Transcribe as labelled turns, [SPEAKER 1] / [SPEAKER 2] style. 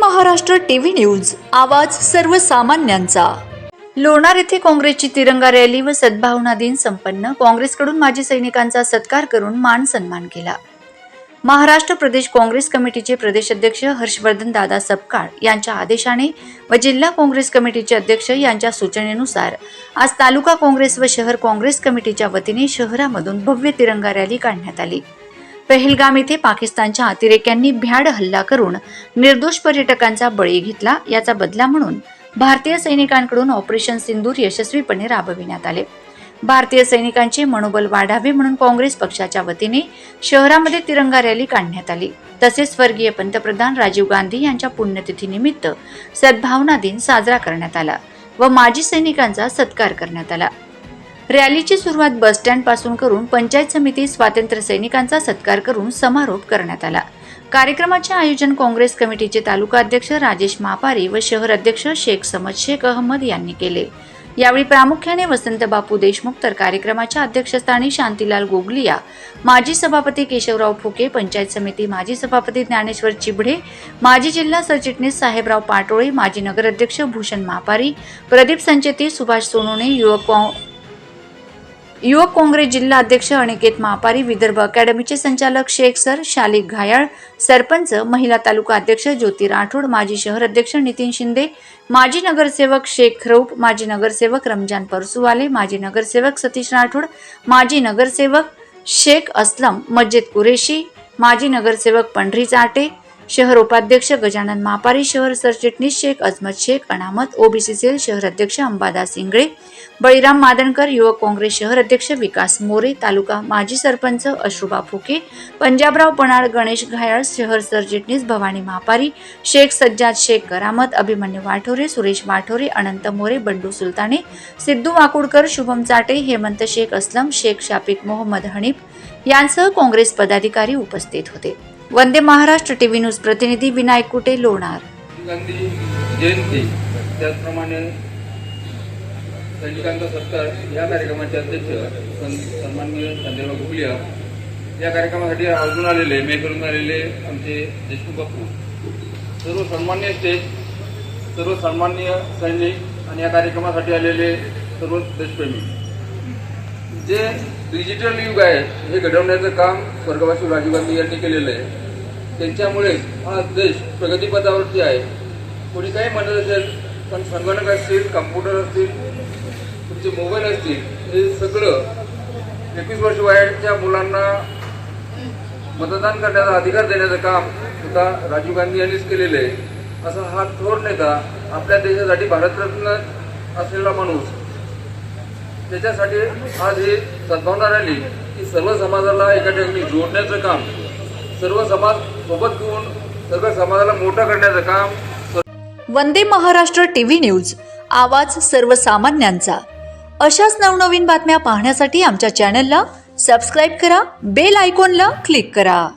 [SPEAKER 1] Maharashtra TV news आवाज सर्वसामान्यांचा. लोणार येथे काँग्रेसची तिरंगा रॅली व सद्भावना दिन संपन्न. काँग्रेसकडून माजी सैनिकांचा सत्कार करून मान सन्मान केला. महाराष्ट्र प्रदेश काँग्रेस कमिटीचे प्रदेशाध्यक्ष हर्षवर्धन दादा सपकाळ यांच्या आदेशाने व जिल्हा काँग्रेस कमिटीचे अध्यक्ष यांच्या सूचनेनुसार आज तालुका काँग्रेस व शहर काँग्रेस कमिटीच्या वतीने शहरामधून भव्य तिरंगा रॅली काढण्यात आली. पहलगाम येथे पाकिस्तानच्या अतिरेक्यांनी भ्याड हल्ला करून निर्दोष पर्यटकांचा बळी घेतला. याचा बदला म्हणून भारतीय सैनिकांकडून ऑपरेशन सिंदूर यशस्वीपणे राबविण्यात आले. भारतीय सैनिकांचे मनोबल वाढावे म्हणून काँग्रेस पक्षाच्या वतीने शहरामध्ये तिरंगा रॅली काढण्यात आली. तसेच स्वर्गीय पंतप्रधान राजीव गांधी यांच्या पुण्यतिथीनिमित्त सद्भावना दिन साजरा करण्यात आला व माजी सैनिकांचा सत्कार करण्यात आला. रॅलीची सुरुवात बसस्टँडपासून करून पंचायत समिती स्वातंत्र्य सैनिकांचा सत्कार करून समारोप करण्यात आला. कार्यक्रमाचे आयोजन काँग्रेस कमिटीचे तालुका अध्यक्ष राजेश मापारी व शहर अध्यक्ष शेख समद शेख अहमद यांनी केले. यावेळी प्रामुख्याने वसंत बापू देशमुख तर कार्यक्रमाच्या अध्यक्षस्थानी शांतीलाल गोगलिया माजी सभापती केशवराव फुके पंचायत समिती माजी सभापती ज्ञानेश्वर चिबडे माजी जिल्हा सरचिटणीस साहेबराव पाटोळे माजी नगराध्यक्ष भूषण मापारी प्रदीप संचेती सुभाष सोनोने युवक युवक काँग्रेस जिल्हा अध्यक्ष अनिकेत महापारी विदर्भ अकॅडमीचे संचालक शेख सर शालिक घायाळ सरपंच महिला तालुका अध्यक्ष ज्योती राठोड माजी शहर अध्यक्ष नितीन शिंदे माजी नगरसेवक शेख रौप माजी नगरसेवक रमजान परसुवाले माजी नगरसेवक सतीश राठोड माजी नगरसेवक शेख असलम मस्जिद कुरेशी माजी नगरसेवक पंढरी चाटे शहर उपाध्यक्ष गजानन मापारी शहर सरचिटणीस शेख अजमत शेख अनामत ओबीसी सेल शहर अध्यक्ष अंबादास इंगळे बळीराम मादणकर युवक काँग्रेस शहर अध्यक्ष विकास मोरे तालुका माजी सरपंच अश्रुबा फुके पंजाबराव पणाळ गणेश घायाळ शहर सरचिटणीस भवानी मापारी शेख सज्जाद शेख करामत अभिमन्यू वाठोरे सुरेश वाठोरे अनंत मोरे बंडू सुलताने सिद्धू वाकुडकर शुभम चाटे हेमंत शेख असलम शेख शाफिक मोहम्मद हनीफ यांसह काँग्रेस पदाधिकारी उपस्थित होते. वंदे महाराष्ट्र टीव्ही न्यूज प्रतिनिधी विनायक कुटे लोणार.
[SPEAKER 2] गांधी जयंती त्याचप्रमाणे सैनिकांचा सत्कार या कार्यक्रमाचे अध्यक्ष सन्माननीय संजयराव गुगलिया. या कार्यक्रमासाठी आवर्जून आलेले मे करून आलेले आमचे देशमुख बापू. सर्व सन्मान्य स्टेज सर्व सन्मान्य सैनिक आणि या कार्यक्रमासाठी आलेले सर्व देशप्रेमी. जे डिजिटल युग आहे हे घडवण्याचं काम स्वर्गवासी राजीव गांधी यांनी केलेलं आहे. त्यांच्यामुळे हा देश प्रगतीपथावरती आहे कोणी काही म्हणत असेल पण संगणक असतील कम्प्युटर असतील तुमचे मोबाईल असतील हे सगळं एकवीस वर्ष वयाच्या मुलांना मतदान करण्याचा अधिकार देण्याचं काम सुद्धा राजीव गांधी यांनीच केलेलं आहे. असा हा थोर नेता आपल्या देशासाठी भारतरत्न असलेला माणूस त्याच्यासाठी आज ही सद्भावना रॅली की सर्व समाजाला एका ठिकाणी जोडण्याचं काम सर्व समाज सोबत घेऊन सर्व समाजाला मोठं करण्याचं काम
[SPEAKER 1] वंदे महाराष्ट्र टीव्ही न्यूज आवाज सर्वसामान्यांचा. अशाच नवनवीन बातम्या पाहण्यासाठी आमच्या चॅनलला सबस्क्राईब करा बेल आयकॉनला क्लिक करा.